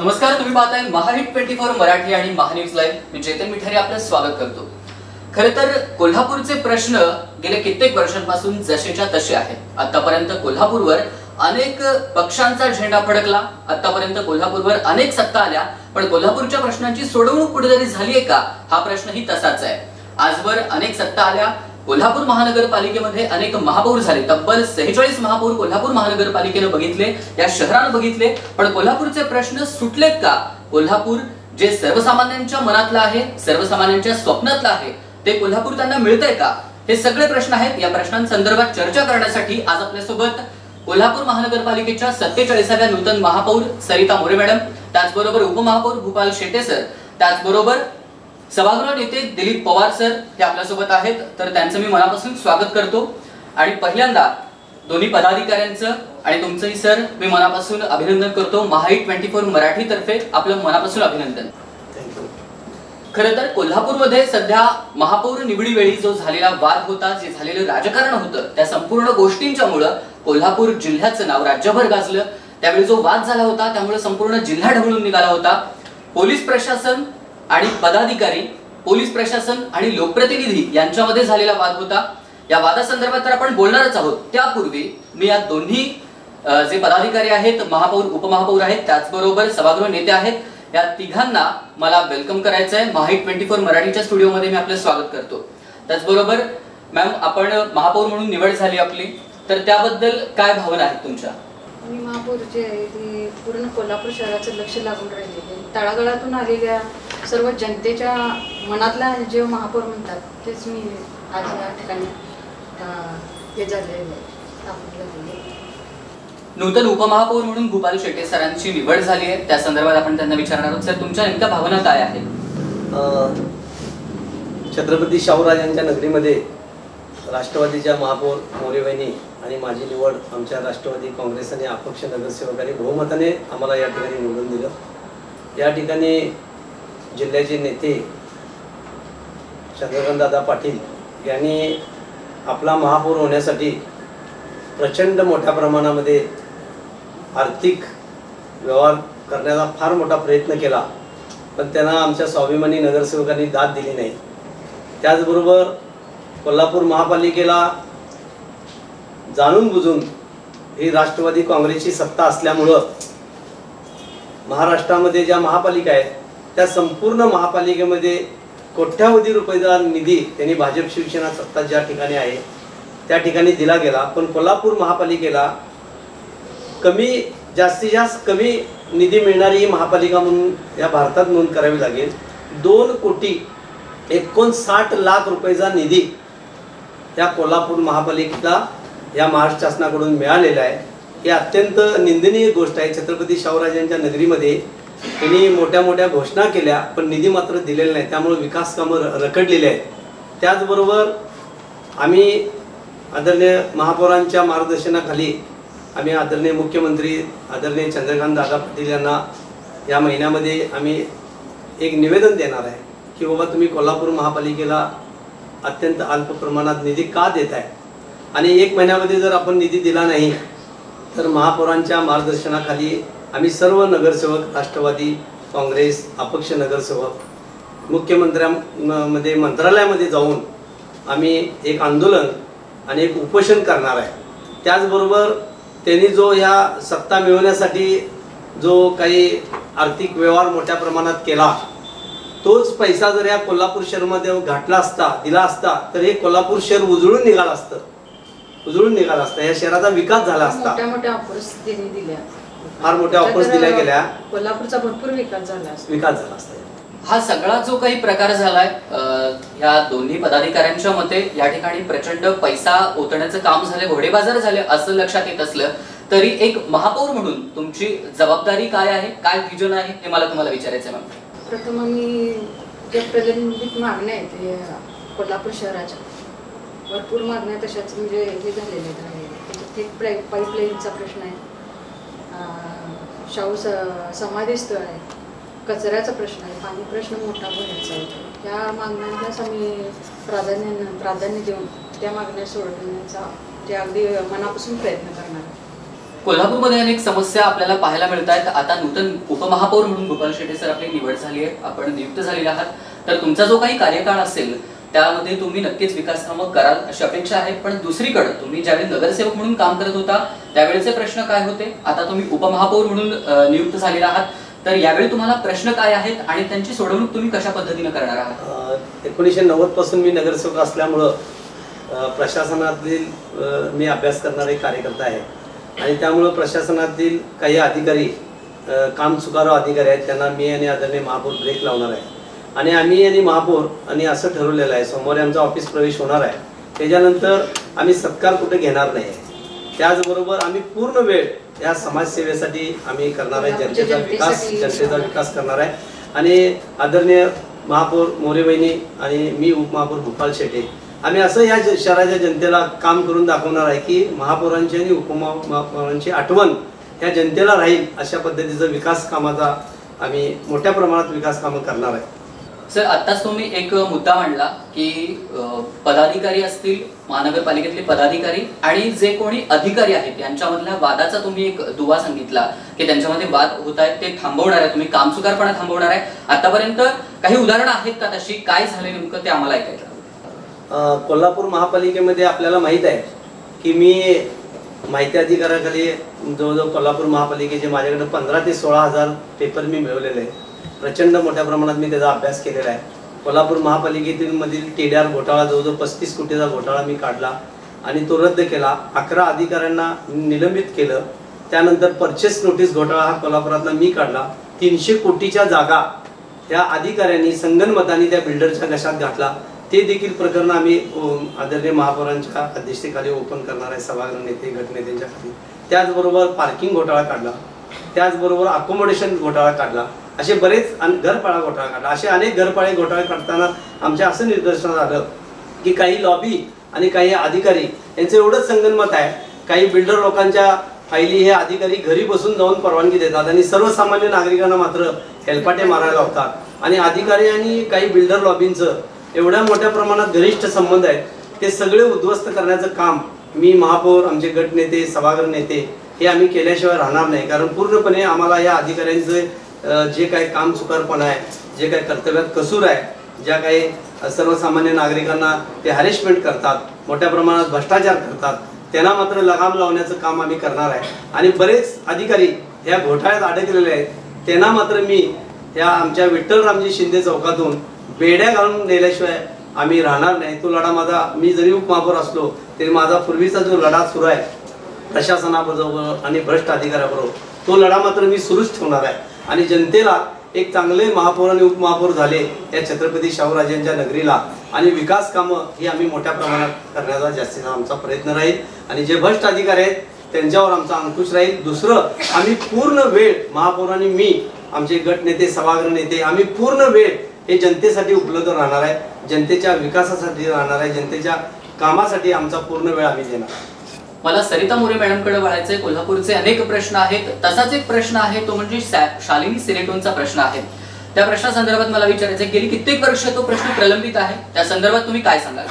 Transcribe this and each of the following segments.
नमस्कार तुम्ही पाहताय महाहिट ट्वेंटी फोर मराठी आणि महान्यूज लाईव्ह. मी चेतन मिठारी आपलं स्वागत करतो. खर तर कोल्हापूरचे प्रश्न गेल्या कित्येक वर्षांपासून जसेच्या तसे आहेत. आतापर्यंत कोल्हापूरवर अनेक पक्षांचा झेंडा फडकला आतापर्यंत कोल्हापूरवर अनेक सत्ता आल्या पण कोल्हापूरच्या प्रश्नांची सोडवणूक कुठेतरी झालीय का? हा प्रश्नही तसाच आहे. आजवर अनेक सत्ता आल्या कोल्हापूर महानगरपालिकेमध्ये अनेक महापौर झाले. तब्बल सेहेचाळीस महापौर कोल्हापूर महानगरपालिकेनं बघितले या शहरानं बघितले. पण कोल्हापूरचे प्रश्न सुटलेत का? कोल्हापूर जे सर्वसामान्यांच्या मनातलं आहे सर्वसामान्यांच्या स्वप्नातलं आहे ते कोल्हापूर त्यांना मिळतंय का? हे सगळे प्रश्न आहेत. या प्रश्नांसंदर्भात चर्चा करण्यासाठी आज आपल्यासोबत कोल्हापूर महानगरपालिकेच्या सत्तेचाळीसाव्या नूतन महापौर सरिता मोरे मॅडम त्याचबरोबर उपमहापौर भूपाल शेटे सर त्याचबरोबर सभागृह नेते दिलीप पवार सर हे आपल्यासोबत आहेत. तर त्यांचं मी मनापासून स्वागत करतो. आणि पहिल्यांदा दोन्ही पदाधिकाऱ्यांचं आणि तुमचंही सर मी मनापासून अभिनंदन करतो. महाई ट्वेंटी फोर मराठी तर्फे आपलं मनापासून अभिनंदन. खरं तर कोल्हापूरमध्ये सध्या महापौर निवडीवेळी जो झालेला वाद होता जे झालेलं राजकारण होतं त्या संपूर्ण गोष्टींच्यामुळं कोल्हापूर जिल्ह्याचं नाव राज्यभर गाजलं. त्यावेळी जो वाद झाला होता त्यामुळे संपूर्ण जिल्हा ढवळून निघाला होता. पोलीस प्रशासन आणि पदाधिकारी पोलीस प्रशासन आणि लोकप्रतिनिधी यांच्यामध्ये झालेला वाद होता. या वादासंदर्भात तर आपण बोलणारच आहोत. त्यापूर्वी मी या दोन्ही जे पदाधिकारी आहेत महापौर उपमहापौर आहेत त्याचबरोबर सभागृह नेते आहेत या तिघांना मला वेलकम करायचं आहे माहीत ट्वेंटी फोर मराठीच्या स्टुडिओमध्ये मी आपलं स्वागत करतो. त्याचबरोबर मॅम आपण महापौर म्हणून निवड झाली आपली. तर त्याबद्दल काय भावना आहेत तुमच्या? मी महापौर जे आहे ते पूर्ण कोल्हापूर शहराचं लक्ष लागून राहिलेले तळागाळातून आलेल्या सर्व जनतेच्या मनातला जे महापौर म्हणतात तेच मी आज या ठिकाणी हे झालेले आहे, आहे. नूतन उपमहापौर म्हणून भूपाल शेटे सरांची निवड झाली आहे. त्या संदर्भात आपण त्यांना विचारणार आहोत. सर तुमच्या नेमक्या भावना काय आहेत? अ, छत्रपती शाहूराजांच्या नगरीमध्ये राष्ट्रवादीच्या महापौर मोरेवहिनी आणि माझी निवड आमच्या राष्ट्रवादी काँग्रेस आणि अपक्ष नगरसेवकांनी बहुमताने आम्हाला या ठिकाणी निवडून दिलं. या ठिकाणी जिल्ह्याचे नेते चंद्रकांत दादा पाटील यांनी आपला महापौर होण्यासाठी प्रचंड मोठ्या प्रमाणामध्ये आर्थिक व्यवहार करण्याचा फार मोठा प्रयत्न केला पण त्यांना आमच्या स्वाभिमानी नगरसेवकांनी दाद दिली नाही. त्याचबरोबर कोल्हापूर महापालिकेला जाणून बुजून ही राष्ट्रवादी काँग्रेसची सत्ता असल्यामुळं महाराष्ट्रामध्ये ज्या महापालिका आहेत त्या संपूर्ण महापालिकेमध्ये कोट्यावधी रुपयेचा निधी त्यांनी भाजप शिवसेना सत्ता ज्या ठिकाणी आहे त्या ठिकाणी दिला गेला. पण कोल्हापूर महापालिकेला कमी जास्तीत जास्त कमी निधी मिळणारी ही महापालिका म्हणून या भारतात नोंद करावी लागेल. दोन कोटी एकोणसाठ लाख रुपयेचा निधी त्या कोल्हापूर महापालिकेला या महाराष्ट्र शासनाकडून मिळालेलं आहे. ही अत्यंत निंदनीय गोष्ट आहे. छत्रपती शाहूराजांच्या नगरीमध्ये त्यांनी मोठ्या मोठ्या घोषणा केल्या पण निधी मात्र दिलेला नाही. त्यामुळे विकास कामं रखडलेली आहेत. त्याचबरोबर आम्ही आदरणीय महापौरांच्या मार्गदर्शनाखाली आम्ही आदरणीय मुख्यमंत्री आदरणीय चंद्रकांत दादा पाटील यांना या महिन्यामध्ये आम्ही एक निवेदन देणार आहे की बाबा तुम्ही कोल्हापूर महापालिकेला अत्यंत अल्प प्रमाणात निधी का देत आहे आणि एक महिन्यामध्ये जर आपण निधी दिला नाही तर महापौरांच्या मार्गदर्शनाखाली आम्ही सर्व नगरसेवक राष्ट्रवादी काँग्रेस अपक्ष नगरसेवक मुख्यमंत्र्यांमध्ये मंत्रालयामध्ये जाऊन आम्ही एक आंदोलन आणि एक उपोषण करणार आहे. त्याचबरोबर त्यांनी जो ह्या सत्ता मिळवण्यासाठी जो काही आर्थिक व्यवहार मोठ्या प्रमाणात केला तोच पैसा जर या कोल्हापूर शहरमध्ये घातला असता दिला असता तर हे कोल्हापूर शहर उजळून निघालं असतं. उजळून निघाला असता या शहराचा विकास झाला असता. मोठ्या मोठ्या ऑफर्स त्यांनी दिल्या. फार मोठ्या तर दिल्या गेल्या. कोल्हापूरचा भरपूर विकास झाला असता. विकास झाला असता. हा सगळा जो काही प्रकार झालाय ह्या दोन्ही पदाधिकाऱ्यांच्या मते या ठिकाणी प्रचंड पैसा ओतण्याचं काम झाले घोडेबाजार झाले असं लक्षात येत असलं तरी एक महापौर म्हणून तुमची जबाबदारी काय आहे काय विजन आहे हे मला तुम्हाला विचारायचं आहे मॅम. प्रथम आम्ही ज्या प्रलंबित मागण्या आहेत कोल्हापूर शहराच्या भरपूर मागण्या तशाच म्हणजे हे झालेले आहेत. राहिलेल्या. पाईप पाईपलाईनचा प्रश्न आहे. शाहू स समाधीस्थळ आहे. कचऱ्याचा प्रश्न आहे. पाणी प्रश्न मोठा भरायचा आहे. त्या मागण्यांनाच आम्ही प्राधान्य प्राधान्य देऊन त्या मागण्या सोडवण्याचा ते अगदी मनापासून प्रयत्न करणार आहे. कोल्हापूरमध्ये अनेक समस्या आपल्याला पाहायला मिळत आहेत आता नूतन उपमहापौर म्हणून गोपाल शेटे सर आपली निवड झाली आहे. आपण नियुक्त झालेले आहात. तर तुमचा जो काही कार्यकाळ असेल त्यामध्ये तुम्ही नक्कीच विकास कामं कराल अशी अपेक्षा आहे. पण दुसरीकडे तुम्ही ज्यावेळी नगरसेवक म्हणून काम करत होता त्यावेळेचे प्रश्न काय होते? आता तुम्ही उपमहापौर म्हणून नियुक्त झालेले आहात. तर यावेळी तुम्हाला प्रश्न काय आहेत आणि त्यांची सोडवणूक तुम्ही कशा पद्धतीने करणार आहात? एकोणीसशे नव्वदपासून मी नगरसेवक असल्यामुळं प्रशासनातील मी अभ्यास करणारे कार्यकर्ता आहे. आणि त्यामुळं प्रशासनातील काही अधिकारी काम चुकारो अधिकारी आहेत त्यांना मी आणि आदरणीय महापौर ब्रेक लावणार आहे. आणि आम्ही आणि महापौर आणि असं ठरवलेलं आहे सोमवारी आमचा ऑफिस प्रवेश होणार आहे. त्याच्यानंतर आम्ही सत्कार कुठे घेणार नाही. त्याचबरोबर आम्ही पूर्ण वेळ या समाजसेवेसाठी आम्ही करणार आहे जनतेचा विकास जनतेचा विकास करणार आहे. आणि आदरणीय महापौर मोरे वहिनी आणि मी उपमहापौर भूपाल शेटे आम्ही असं या शहराच्या जनतेला काम करून दाखवणार आहे की महापौरांची आणि उपमहापौरांची आठवण या जनतेला राहील अशा पद्धतीचं विकास कामाचा आम्ही मोठ्या प्रमाणात विकास कामं करणार आहे. सर आत्ताच तुम्ही एक मुद्दा मांडला की पदाधिकारी असतील महानगरपालिकेतले पदाधिकारी आणि जे कोणी अधिकारी आहेत यांच्यामधल्या वादाचा तुम्ही एक दुवा सांगितला की त्यांच्यामध्ये वाद होत आहेत ते थांबवणार आहे तुम्ही कामचुकारपणा थांबवणार आहे. आतापर्यंत काही उदाहरणं आहेत का तशी? काय झाले नेमकं ते आम्हाला ऐकायचं कोल्हापूर महापालिकेमध्ये आपल्याला माहीत आहे की मी माहिती अधिकाराखाली जवळजवळ कोल्हापूर महापालिकेचे माझ्याकडे पंधरा ते सोळा हजार पेपर मी मिळवलेले आहे प्रचंड मोठ्या प्रमाणात मी त्याचा अभ्यास केलेला आहे. कोल्हापूर महापालिकेतील मधील टेड्यार घोटाळा जवळजवळ पस्तीस कोटीचा घोटाळा मी काढला आणि तो रद्द केला. अकरा अधिकाऱ्यांना निलंबित केलं. त्यानंतर परचेस नोटीस घोटाळा हा कोल्हापुरातला मी काढला. तीनशे कोटीच्या जागा त्या अधिकाऱ्यांनी संगनमताने त्या बिल्डरच्या घशात घातला. ते देखील प्रकरण आम्ही आदरणीय महापौरांच्या अध्यक्षतेखाली ओपन करणार आहे. सभागृह नेते गटनेत्यांच्या खाली. त्याचबरोबर पार्किंग घोटाळा काढला. त्याचबरोबर अकोमोडेशन घोटाळा काढला. असे बरेच घरपाळा घोटाळा काढला. असे अनेक घरपाळे घोटाळे काढताना आमच्या असं निदर्शनात आलं की काही लॉबी आणि काही अधिकारी यांचं एवढंच संगनमत आहे काही बिल्डर लोकांच्या फायली हे अधिकारी घरी बसून जाऊन परवानगी देतात आणि सर्वसामान्य नागरिकांना मात्र हेलपाटे मारायला लावतात. आणि अधिकारी आणि काही बिल्डर लॉबींचं एवढ्या मोठ्या प्रमाणात घनिष्ठ संबंध आहेत ते सगळे उद्ध्वस्त करण्याचं काम मी महापौर आमचे गटनेते सभागृह नेते हे आम्ही केल्याशिवाय राहणार नाही. कारण पूर्णपणे आम्हाला या अधिकाऱ्यांचे जे काही काम चुकारपण आहे जे काही कर्तव्यात कसूर आहे ज्या काही सर्वसामान्य नागरिकांना ते हॅरेसमेंट करतात मोठ्या प्रमाणात भ्रष्टाचार करतात त्यांना मात्र लगाम लावण्याचं काम आम्ही करणार आहे. आणि बरेच अधिकारी या घोटाळ्यात अडकलेले आहेत. त्यांना मात्र मी या आमच्या विठ्ठल रामजी शिंदे चौकातून बेड्या घालून नेल्याशिवाय आम्ही राहणार नाही. तो लढा माझा मी जरी उपमहापौर असलो तरी माझा पूर्वीचा जो लढा सुरू आहे प्रशासनाबरोबर आणि भ्रष्ट अधिकाऱ्याबरोबर तो लढा मात्र मी सुरूच ठेवणार आहे. आणि जनतेला एक चांगले महापौर आणि उपमहापौर झाले या छत्रपती शाहूराजांच्या नगरीला. आणि विकास कामं ही आम्ही मोठ्या प्रमाणात करण्याचा जास्तीचा आमचा प्रयत्न राहील. आणि जे भ्रष्ट अधिकारी आहेत त्यांच्यावर आमचा अंकुश राहील. दुसरं आम्ही पूर्ण वेळ महापौर आणि मी आमचे गट नेते सभागृह नेते आम्ही पूर्ण वेळ हे जनतेसाठी उपलब्ध राहणार आहे. जनतेच्या विकासासाठी राहणार आहे. जनतेच्या कामासाठी आमचा पूर्ण वेळ आम्ही देणार. मला सरिता मोरे मॅडमकडे वळायचंय कोल्हापूरचे अनेक प्रश्न आहेत. तसाच एक प्रश्न आहे तो म्हणजे शालिनी सिनेटोनचा प्रश्न आहे. त्या प्रश्नासंदर्भात मला विचारायचं आहे, गेली कित्येक वर्ष तो प्रश्न प्रलंबित आहे. त्या संदर्भात तुम्ही काय सांगाल?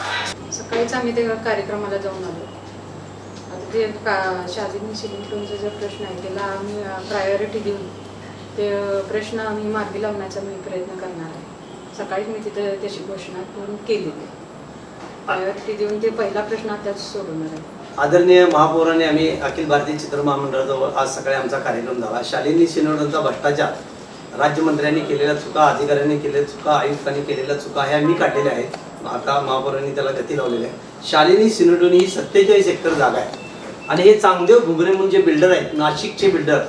सकाळीच आम्ही त्या कार्यक्रमाला जाऊन आलो. आता ते का शालिनी सिलिंटोनचा जो प्रश्न आहे त्याला आम्ही प्रायोरिटी देऊन ते प्रश्न आम्ही मार्गी लावण्याचा मी प्रयत्न करणार आहे. सकाळीच मी तिथे त्याची घोषणा करून केलेली प्रायोरिटी देऊन ते पहिला प्रश्न आताच सोडवणार आहे. आदरणीय महापौरांनी आम्ही अखिल भारतीय चित्र महामंडळाजवळ आज सकाळी आमचा कार्यक्रम झाला. शालिनी शिनोडांचा भ्रष्टाचार राज्यमंत्र्यांनी केलेल्या चुका अधिकाऱ्यांनी केलेल्या चुका आयुक्तांनी केलेल्या चुका ह्या मी काढलेल्या आहेत. आता महापौरांनी त्याला गती लावलेली आहे. शालिनी सिनोडोनी ही सत्तेचाळीस एकर जागा आहे. आणि हे चांगदेव घुगरे म्हणून जे बिल्डर आहेत नाशिकचे बिल्डर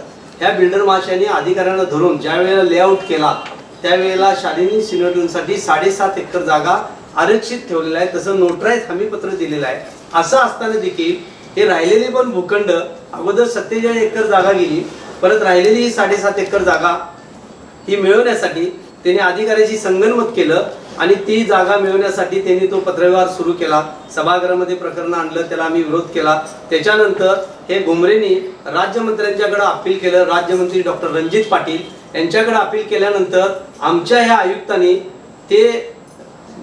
ह्या बिल्डर माशांनी अधिकाऱ्यांना धरून ज्या वेळेला लेआउट केला त्यावेळेला शालिनी सिनोडोनसाठी साडेसात एकर जागा आरक्षित ठेवलेला आहे तसं नोटराईज हमीपत्र दिलेलं आहे. असं असताना देखील हे राहिलेले पण भूखंड अगोदर सत्तेचाळीस एकर जागा गेली. परत राहिलेली ही साडेसात एकर जागा ही मिळवण्यासाठी त्याने अधिकाऱ्याशी संगनमत केलं आणि ती जागा मिळवण्यासाठी त्यांनी तो पत्रव्यवहार सुरू केला. सभागृहामध्ये प्रकरण आणलं त्याला आम्ही विरोध केला. त्याच्यानंतर हे घुमरेनी राज्यमंत्र्यांच्याकडे अपील केलं. राज्यमंत्री डॉक्टर रणजित पाटील यांच्याकडे अपील केल्यानंतर आमच्या ह्या आयुक्तांनी ते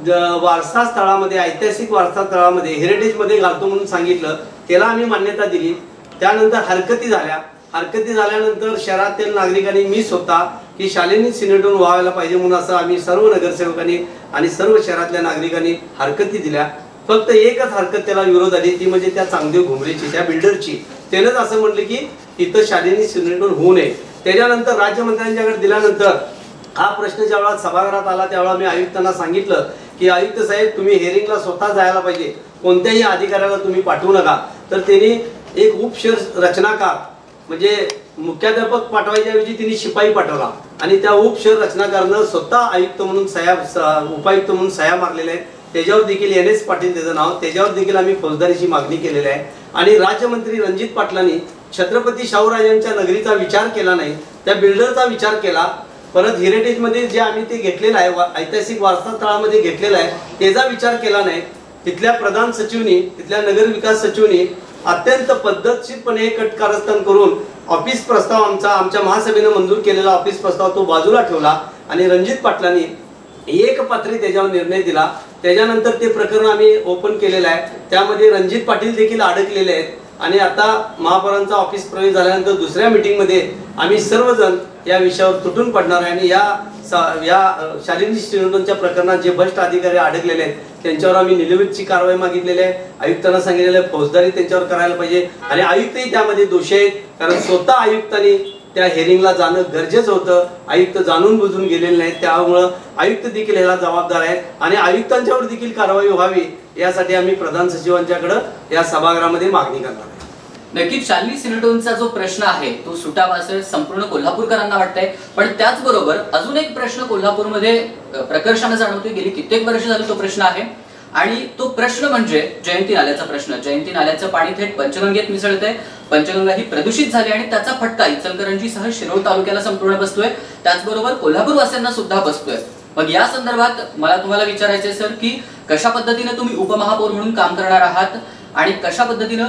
वारसा स्थळामध्ये ऐतिहासिक वारसा स्थळामध्ये हेरिटेजमध्ये घालतो म्हणून सांगितलं. त्याला आम्ही मान्यता दिली. त्यानंतर हरकती झाल्या. हरकती झाल्यानंतर शहरातील नागरिकांनी मी स्वतः की शालेनी सिनेटून व्हायला पाहिजे म्हणून असं आम्ही सर्व नगरसेवकांनी आणि सर्व शहरातल्या नागरिकांनी हरकती दिल्या. फक्त एकच हरकत त्याला विरोध आली ती म्हणजे त्या चांगदेव घुमरेची त्या बिल्डरची. त्यानंच असं म्हटलं की इथं शालेनी सिनेटून होऊ नये. त्याच्यानंतर राज्यमंत्र्यांच्याकडे दिल्यानंतर हा प्रश्न ज्यावेळा सभागृहात आला त्यावेळा मी आयुक्तांना सांगितलं की आयुक्त साहेब तुम्ही हेरिंगला स्वतः जायला पाहिजे. कोणत्याही अधिकाऱ्याला तुम्ही पाठवू नका. तर त्यांनी एक उपशहर रचनाकार म्हणजे मुख्याध्यापक पाठवायच्याऐवजी तिने शिपाई पाठवला. आणि त्या उपशहर रचनाकारनं स्वतः आयुक्त म्हणून सह्या उपायुक्त म्हणून सह्या मारलेल्या आहेत. त्याच्यावर देखील एन एस पाटील त्याचं नाव त्याच्यावर देखील आम्ही फौजदारीची मागणी केलेली आहे. आणि राज्यमंत्री रणजित पाटलांनी छत्रपती शाहूराजांच्या नगरीचा विचार केला नाही त्या बिल्डरचा विचार केला परत हेरिटेजमध्ये जे आम्ही ते घेतलेलं आहे वा- ऐतिहासिक वारसा स्थळामध्ये घेतलेलं आहे त्याचा विचार केला नाही. तिथल्या प्रधान सचिवनी तिथल्या नगर विकास सचिवनी अत्यंत पद्धतशीरपणे कट कारस्थान करून ऑफिस प्रस्ताव आमचा आमच्या महासभेनं मंजूर केलेला ऑफिस प्रस्ताव तो बाजूला ठेवला आणि रणजित पाटलांनी एक पात्री त्याच्यावर निर्णय दिला. त्याच्यानंतर ते प्रकरण आम्ही ओपन केलेलं आहे. त्यामध्ये रणजित पाटील देखील अडकलेले आहेत. आणि आता महापौरांचा ऑफिस प्रवेश झाल्यानंतर दुसऱ्या मीटिंगमध्ये आम्ही सर्वजण या विषयावर तुटून पडणार आहे आणि या या शालिनी श्रीनंदनच्या प्रकरणात जे भ्रष्ट अधिकारी अडकलेले आहेत त्यांच्यावर आम्ही निलंबितची कारवाई मागितलेली आहे. आयुक्तांना सांगितलेलं आहे फौजदारी त्यांच्यावर करायला पाहिजे. आणि आयुक्तही त्यामध्ये दोषी आहेत कारण स्वतः आयुक्तांनी त्या हेरिंगला जाणं गरजेचं होतं. आयुक्त जाणून बुजून गेलेले नाहीत. त्यामुळं आयुक्त देखील ह्याला जबाबदार आहेत. आणि आयुक्तांच्यावर देखील कारवाई व्हावी यासाठी आम्ही प्रधान सचिवांच्याकडे या सभागृहामध्ये मागणी करणार आहे. नक्कीच शालिनी सिनेटोनचा जो प्रश्न आहे तो सुटावा असं संपूर्ण कोल्हापूरकरांना वाटतंय. पण त्याचबरोबर अजून एक प्रश्न कोल्हापूरमध्ये प्रकर्षानं जाणवतोय. गेली कित्येक वर्ष झाली तो प्रश्न आहे. आणि तो प्रश्न म्हणजे जयंती नाल्याचा प्रश्न. जयंती नाल्याचं पाणी थेट पंचगंगेत मिसळतंय. पंचगंगा ही प्रदूषित झाली आणि त्याचा फटका इचलकरंजीसह शिरोळ तालुक्याला संपूर्ण बसतोय. त्याचबरोबर कोल्हापूरवासियांना सुद्धा बसतोय. मग या संदर्भात मला तुम्हाला विचारायचंय सर की कशा पद्धतीनं तुम्ही उपमहापौर म्हणून काम करणार आहात आणि कशा पद्धतीनं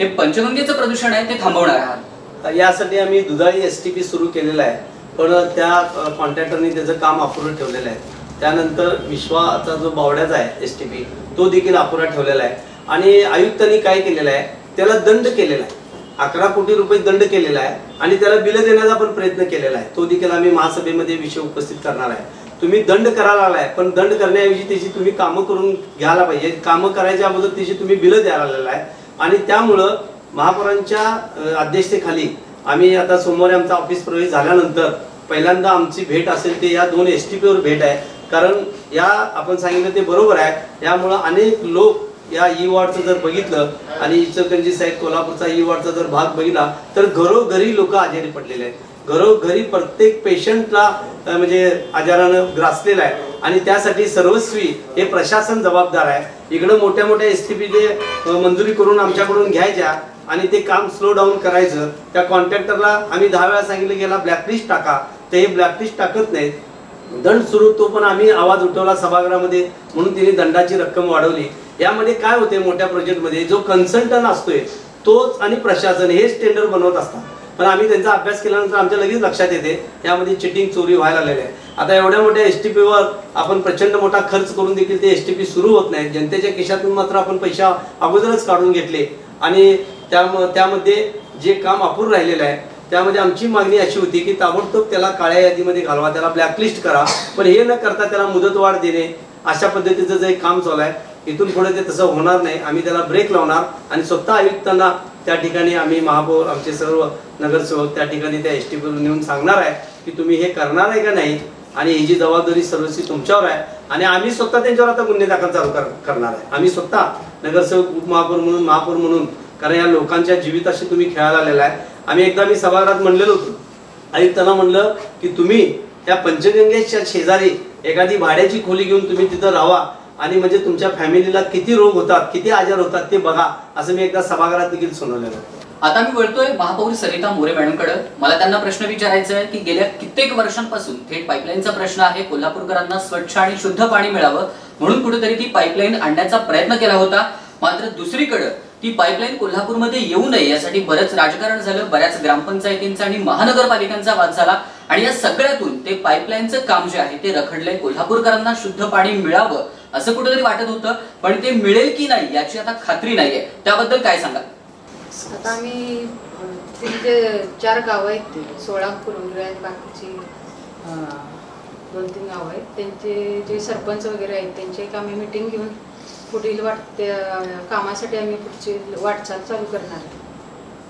हे पंचगंगेचं प्रदूषण आहे ते थांबवणार आहात? यासाठी आम्ही दुधाळी एस टी पी सुरू केलेला आहे. पण त्या कॉन्ट्रॅक्टरने त्याचं काम अपुरं ठेवलेलं आहे. त्यानंतर विश्वाचा जो बावड्याचा आहे एस टी पी तो देखील अपुरा ठेवलेला आहे. आणि आयुक्तांनी काय केलेलं आहे त्याला दंड केलेला आहे. अकरा कोटी रुपये दंड केलेला आहे आणि त्याला बिल देण्याचा पण प्रयत्न केलेला आहे. तो देखील आम्ही महासभेमध्ये विषय उपस्थित करणार आहे. तुम्ही दंड करायला आलाय पण दंड करण्याऐवजी त्याची तुम्ही कामं करून घ्यायला पाहिजे. कामं करायच्या अगोदर त्याची तुम्ही बिलं द्यायला आलेला आहे. आणि त्यामुळं महापौरांच्या अध्यक्षतेखाली आम्ही आता सोमवारी आमचा ऑफिस प्रवेश झाल्यानंतर पहिल्यांदा आमची भेट असेल ते या दोन एस टी पीवर भेट आहे. कारण या आपण सांगितलं ते बरोबर आहे. यामुळं अनेक लोक या e ई वॉर्डचं जर बघितलं आणि इचलकरंजी साहेब कोल्हापूरचा e ई वॉर्डचा जर भाग बघितला तर घरोघरी लोक आजारी पडलेले आहेत. घरोघरी प्रत्येक पेशंटला म्हणजे आजारानं ग्रासलेला आहे. आणि त्यासाठी सर्वस्वी हे प्रशासन जबाबदार आहे. इकडं मोठ्या मोठ्या एस टी पीचे मंजुरी करून आमच्याकडून घ्यायच्या आणि ते काम स्लो डाऊन करायचं त्या कॉन्ट्रॅक्टरला आम्ही दहा वेळा सांगितलं गेला ब्लॅकलिस्ट टाका. ते हे ब्लॅकलिस्ट टाकत नाहीत. दंड सुरू तो पण आम्ही आवाज उठवला सभागृहामध्ये म्हणून तिने दंडाची रक्कम वाढवली. यामध्ये काय होते मोठ्या प्रोजेक्टमध्ये जो कन्सल्टंट असतोय तोच आणि प्रशासन हेच टेंडर बनवत असतात. पण आम्ही त्यांचा अभ्यास केल्यानंतर आमच्या लगेच लक्षात येते. यामध्ये चिटिंग चोरी व्हायला लागलेली आहे. आता एवढ्या मोठ्या एस टी पीवर आपण प्रचंड मोठा खर्च करून देखील ते एस टी पी सुरू होत नाही जनतेच्या खिशातून मात्र आपण पैसा अगोदरच काढून घेतले. आणि त्याम त्यामध्ये जे काम अपूर्ण राहिलेलं आहे त्यामध्ये आमची मागणी अशी होती की ताबडतोब त्याला काळ्या यादीमध्ये घालवा त्याला ब्लॅकलिस्ट करा. पण हे न करता त्याला मुदतवाढ देणे अशा पद्धतीचं जे काम चालू आहे इथून पुढे ते तसं होणार नाही. आम्ही त्याला ब्रेक लावणार आणि स्वतः आयुक्तांना त्या ठिकाणी आम्ही महापौर आमचे सर्व नगरसेवक त्या ठिकाणी त्या एस टी नेऊन सांगणार आहे की तुम्ही हे करणार आहे का नाही आणि ही जी जबाबदारी सर्वस्वी तुमच्यावर आहे आणि आम्ही स्वतः त्यांच्यावर आता गुन्हे दाखल चालू करणार आहे. आम्ही स्वतः नगरसेवक उपमहापौर म्हणून महापौर म्हणून कारण या लोकांच्या जीविताशी तुम्ही खेळायला आलेला आहे. आम्ही एकदा मी सभागृहात म्हणलेलो होतो. आयुक्तांना म्हणलं की तुम्ही त्या पंचगंगेच्या शेजारी एखादी भाड्याची खोली घेऊन तुम्ही तिथं राहा आणि म्हणजे तुमच्या फॅमिलीला किती रोग होतात किती आजार होतात ते बघा असं मी एकदा सभागृहात देखील सुनावलेलं होतं आता मी वळतोय महापौर सरिता मोरे मॅडमकडे. मला त्यांना प्रश्न विचारायचा आहे की गेल्या कित्येक वर्षांपासून थेट पाईपलाईनचा प्रश्न आहे. कोल्हापूरकरांना स्वच्छ आणि शुद्ध पाणी मिळावं म्हणून कुठेतरी ती पाईपलाईन आणण्याचा प्रयत्न केला होता. मात्र दुसरीकडे ती पाईपलाईन कोल्हापूरमध्ये येऊ नये यासाठी बरंच राजकारण झालं. बऱ्याच ग्रामपंचायतींचा आणि महानगरपालिकांचा वाद झाला. आणि या सगळ्यातून ते पाईपलाईनचं काम जे आहे ते रखडलंय. कोल्हापूरकरांना शुद्ध पाणी मिळावं असं कुठेतरी वाटत होतं पण ते मिळेल की नाही याची आता खात्री नाहीये. त्याबद्दल काय सांगा आता आम्ही तिथे चार गावं आहेत ते सोळा कुरुंदरे आहेत बाकीची दोन तीन गावं आहेत. त्यांचे जे सरपंच वगैरे आहेत त्यांची एक आम्ही मिटिंग घेऊन पुढील वाट कामासाठी आम्ही पुढची वाटचाल चालू करणार आहे.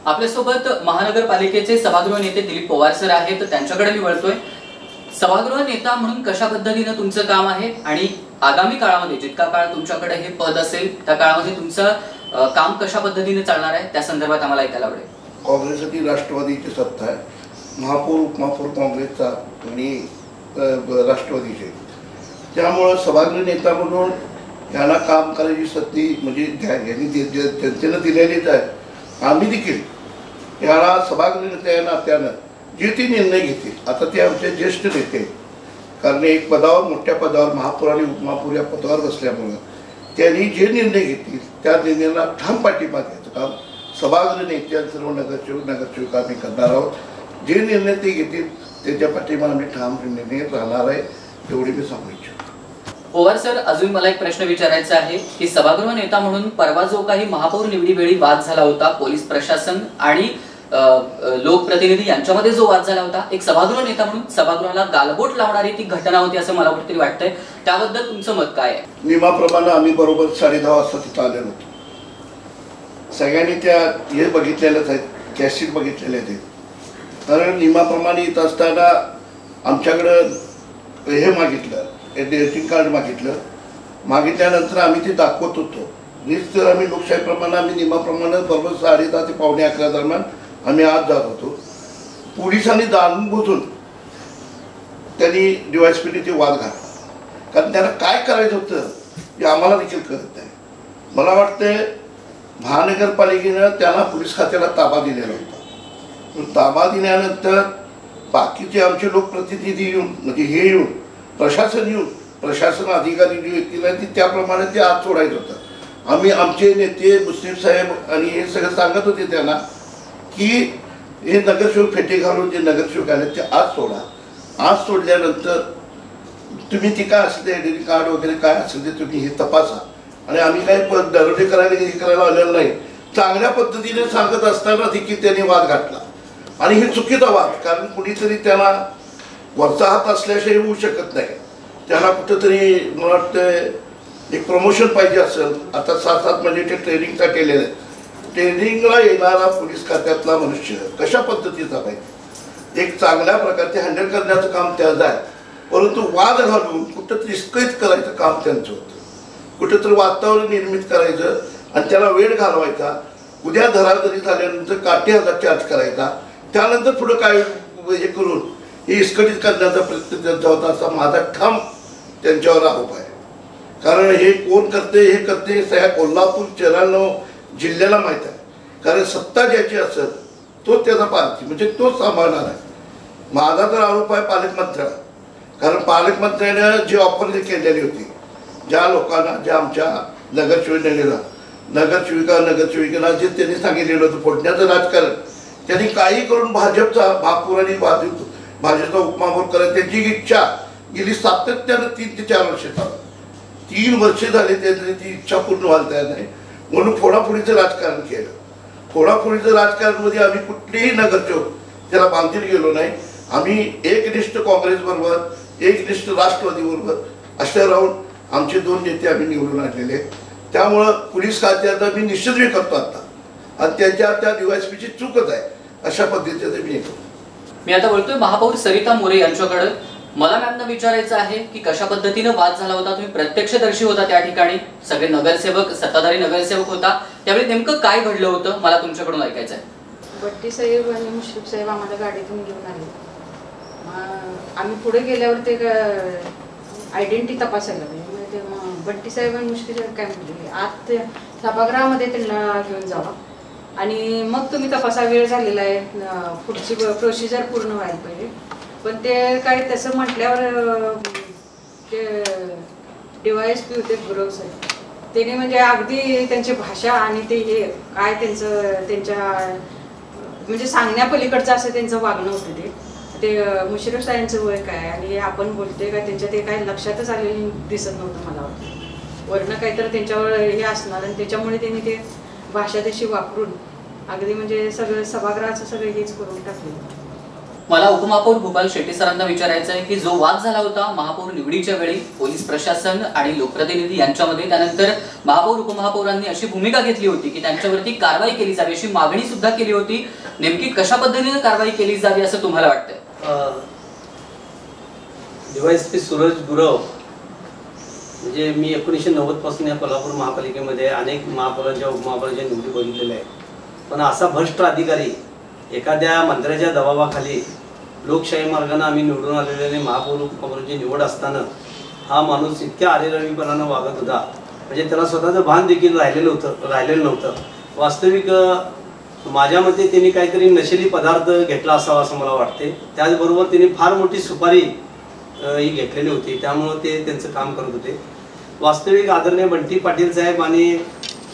आपल्यासोबत महानगरपालिकेचे सभागृह नेते दिलीप पवार सर आहेत त्यांच्याकडे मी वळतोय. सभागृह नेता म्हणून कशा पद्धतीनं तुमचं काम आहे आणि आगामी काळामध्ये जितका काळ तुमच्याकडे हे पद असेल त्या काळामध्ये तुमचं काम कशा पद्धतीने चालणार आहे त्या संदर्भात आम्हाला ऐकायला आवडेल. काँग्रेससाठी राष्ट्रवादीची सत्ता आहे. महापौर उपमहापौर काँग्रेसचा आणि राष्ट्रवादीचे त्यामुळं सभागृह नेता म्हणून यांना काम करायची संधी म्हणजे यांनी जनतेनं दिलेलीच आहे आम्ही देखील याला सभागृह नेत्यांना त्यानं जे ते निर्णय घेतील. आता ते आमचे ज्येष्ठ नेते आहेत. कारण एक पदावर मोठ्या पदावर महापौर आणि उपमहापौर या पदावर बसल्यामुळं त्यांनी जे निर्णय घेतील त्या निर्णयाला ठाम पाठिंबा द्यायचं काम सभागृह नेते सर्व नगरसेवक नगरसेवक आम्ही करणार आहोत. जे निर्णय ते घेतील त्याच्या पाठिंबा आम्ही ठाम निर्णय राहणार आहे एवढी मी सांगू इच्छितो. पवार सर अजून मला एक प्रश्न विचारायचा आहे की सभागृह नेता म्हणून परवा जो काही महापौर निवडीवेळी वाद झाला होता पोलीस प्रशासन आणि लोकप्रतिनिधी यांच्यामध्ये जो वाद झाला होता एक सभागृह नेता म्हणून सभागृहाला गालबोट लावणारी ती घटना होती असं मला कुठेतरी वाटतंय. त्याबद्दल तुमचं मत काय आहे? नियमाप्रमाणे आम्ही बरोबर साडे दहा वाजता तिथं आलेलो होतो. सगळ्यांनी त्या हे बघितलेल्याच आहेत कॅसेट बघितलेले आहेत. कारण नियमाप्रमाणे येत असताना आमच्याकडं हे मागितलं एडिटिंग कार्ड मागितलं. मागितल्यानंतर आम्ही ते दाखवत होतो. वीस तर आम्ही लोकशाहीप्रमाणे आम्ही नियमाप्रमाणे बरोबर साडे दहा ते पावणे अकरा दरम्यान आम्ही आत जात होतो. पोलिसांनी जाणून बोजून त्यांनी डीवायसपीने ते वाद घातला. कारण त्यांना काय करायचं होतं हे आम्हाला देखील कळत नाही. मला वाटतं महानगरपालिकेनं त्यांना पोलीस खात्याला ताबा दिलेला होता. पण ताबा दिल्यानंतर बाकीचे आमचे लोकप्रतिनिधी येऊन म्हणजे हे येऊन प्रशासन येऊन प्रशासन अधिकारी जे येतील आणि त्याप्रमाणे ते आत सोडायचं होतं. आम्ही आमचे नेते मुस्लिम साहेब आणि हे सगळं सांगत होते त्यांना की हे नगरसेवक फेटे घालून जे नगरसेवक आले ते आज सोडा. आज सोडल्यानंतर तुम्ही ती काय असेल ते आयडेंटी कार्ड वगैरे काय असेल ते तुम्ही हे तपासा. आणि आम्ही काही दरोडे करायला हे करायला आलेलं नाही. चांगल्या पद्धतीने सांगत असताना देखील त्यांनी वाद घातला. आणि हे चुकीचा वाद कारण कुणीतरी त्याला वरचा हात असल्याशिवाय होऊ शकत नाही. त्याला कुठंतरी मला वाटतं एक प्रमोशन पाहिजे असेल. आता सात सात महिने ते ट्रेनिंगचा केलेलं आहे. ट्रेनिंगला येणारा पोलीस खात्यातला मनुष्य कशा पद्धतीचा पाहिजे एक चांगल्या प्रकारचे हँडल करण्याचं काम त्याचं आहे. परंतु वाद घालून कुठंतरी विस्कळीत करायचं काम त्यांचं होतं. कुठंतरी वातावरण निर्मित करायचं आणि त्याला वेळ घालवायचा. उद्या धराधरी झाल्यानंतर काठी हजार चार्ज करायचा. त्यानंतर पुढं काय हे करून हे इस्कटीत करण्याचा प्रयत्न त्यांचा होता असा माझा ठाम त्यांच्यावर आरोप आहे. कारण हे कोण करते हे करते सह्या कोल्हापूर शहरानं जिल्ह्याला माहीत आहे. कारण सत्ता ज्याची असेल तो त्याचा पालखी म्हणजे तोच सांभाळणार आहे. माझा तर आरोप आहे पालकमंत्र्याला कारण पालकमंत्र्यानं जी ऑफर जी केलेली होती ज्या लोकांना ज्या आमच्या नगरसेविकेला नगरसेविका नगरसेविकेला जे त्यांनी सांगितलेलं होतं फोडण्याचं राजकारण त्यांनी काही करून भाजपचा भागपूर आणि भाजप भाजपचा उपमहापौर करायची त्यांची इच्छा गेली सातत्यानं तीन ते चार वर्ष चालू तीन वर्ष झाली त्यांनी ती इच्छा पूर्ण व्हायला तयार नाही. म्हणून फोडाफोडीचं राजकारण केलं. फोडाफोडीचं राजकारणामध्ये आम्ही कुठलेही नगरसेवक त्याला बांधील गेलो नाही. आम्ही एकनिष्ठ काँग्रेसबरोबर एकनिष्ठ राष्ट्रवादीबरोबर अशा राहून आमचे दोन नेते आम्ही निवडून आणलेले त्यामुळं पोलीस खात्याचा मी निश्चित करतो आता. आणि त्यांच्या त्या डीवायसपीची चूकच आहे. अशा पद्धतीचं मी मी आता बोलतोय महापौर सरिता मोरे यांच्याकडे. मला मॅमना विचारायचं आहे की कशा पद्धतीनं वाद झाला होता? तुम्ही प्रत्यक्षदर्शी होता त्या ठिकाणी. सगळे नगरसेवक सत्ताधारी नगरसेवक होता. त्यावेळी नेमकं काय घडलं होतं? मला तुमच्याकडून ऐकायचं आहे. बट्टी साहेब आणि मुश्रीफ साहेब आम्हाला गाडीतून घेऊन आले. आम्ही पुढे गेल्यावर ते आयडेंटिटी तपासायला लागले. बट्टी साहेब आणि मुश्रीफ साहेब काय म्हटले आत सभागृहामध्ये त्यांना घेऊन जावा. आणि मग तुम्ही तपासा वेळ झालेला आहे. पुढची प्रोसिजर पूर्ण व्हायला पाहिजे. पण ते काय तसं म्हटल्यावर ते डिवायस पी होते गुरव साहेब. त्याने म्हणजे अगदी त्यांची भाषा आणि ते हे काय त्यांचं त्यांच्या म्हणजे सांगण्यापलीकडचं असं त्यांचं वागणं होतं ते. ते मुश्रीफ साहेबांचं वय काय आणि आपण बोलतोय काय त्यांच्या ते काय लक्षातच आलेलं दिसत नव्हतं मला वाटतं. वर्ण काहीतरी त्यांच्यावर हे असणार आणि त्याच्यामुळे त्यांनी ते भाषा तशी वापरून अगदी म्हणजे सगळं सभागृहाचं सगळं हेच करून टाकलेलं मला उपमहापौर भोपाल शेट्टी सरांना विचारायचं आहे की जो वाद झाला होता महापौर निवडीच्या वेळी पोलीस प्रशासन आणि लोकप्रतिनिधी यांच्यामध्ये त्यानंतर महापौर उपमहापौरांनी अशी भूमिका घेतली होती की त्यांच्यावरती कारवाई केली जावी अशी मागणी सुद्धा केली होती. नेमकी कशा पद्धतीने कारवाई केली जावी असं तुम्हाला वाटतं पी सूरज गुरव म्हणजे मी एकोणीसशे नव्वदपासून या कोल्हापूर महापालिकेमध्ये अनेक महापौरांच्या उपमहापौरांच्या निवडी बघितलेल्या आहेत. पण असा भ्रष्ट अधिकारी एखाद्या मंत्र्याच्या दबावाखाली लोकशाही मार्गाने आम्ही निवडून आलेले महापौर उपमहापौरांची निवड असताना हा माणूस इतक्या आरेरवीपणानं वागत होता. म्हणजे त्याला स्वतःचं भान देखील राहिलेलं होतं राहिलेलं नव्हतं. वास्तविक माझ्या मते त्यांनी काहीतरी नशेली पदार्थ घेतला असावा असं मला वाटते. त्याचबरोबर त्यांनी फार मोठी सुपारी ही घेतलेली होती. त्यामुळं ते त्यांचं काम करत होते. वास्तविक आदरणीय बंटी पाटील साहेब आणि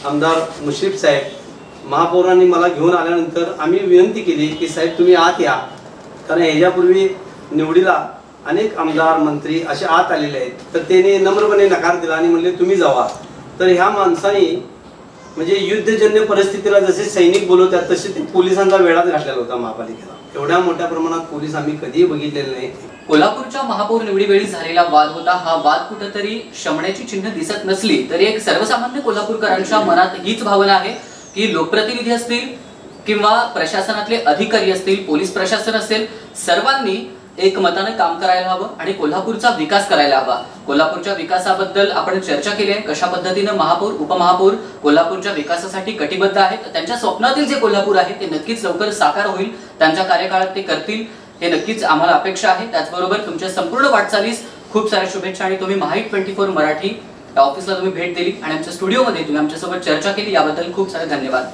आमदार मुश्रीफ साहेब महापौरांनी मला घेऊन आल्यानंतर आम्ही विनंती केली की साहेब तुम्ही आत या. कारण ह्याच्यापूर्वी निवडीला अनेक आमदार मंत्री असे आत आलेले आहेत. तर त्याने नम्रपणे नकार दिला आणि म्हणले तुम्ही जावा. तर ह्या माणसाने म्हणजे युद्धजन्य परिस्थितीला जसे सैनिक बोलवतात तसे ते पोलिसांचा वेळाच घातलेला होता महापालिकेला. एवढ्या मोठ्या प्रमाणात पोलीस आम्ही कधीही बघितलेले नाही. कोल्हापूरच्या महापौर निवडीवेळी झालेला वाद होता. हा वाद कुठंतरी शमण्याची चिन्ह दिसत नसली तरी एक सर्वसामान्य कोल्हापूरकरांच्या मनात हीच भावना आहे की लोकप्रतिनिधी असतील किंवा प्रशासनातले अधिकारी असतील पोलीस प्रशासन असेल सर्वांनी एक मतानं काम करायला हवं आणि कोल्हापूरचा विकास करायला हवा. कोल्हापूरच्या विकासाबद्दल आपण चर्चा केली आहे. कशा पद्धतीनं महापौर उपमहापौर कोल्हापूरच्या विकासासाठी कटिबद्ध आहेत? त्यांच्या स्वप्नातील जे कोल्हापूर आहे ते नक्कीच लवकर साकार होईल. त्यांच्या कार्यकाळात ते करतील. हे नक्कीच आम्हाला अपेक्षा आहे. त्याचबरोबर तुमच्या संपूर्ण वाटचालीस खूप साऱ्या शुभेच्छा आणि तुम्ही माहीत ट्वेंटी फोर मराठी या ऑफिसला तुम्ही भेट दिली आणि आमच्या स्टुडिओमध्ये तुम्ही आमच्यासोबत चर्चा केली. याबद्दल खूप सारे धन्यवाद.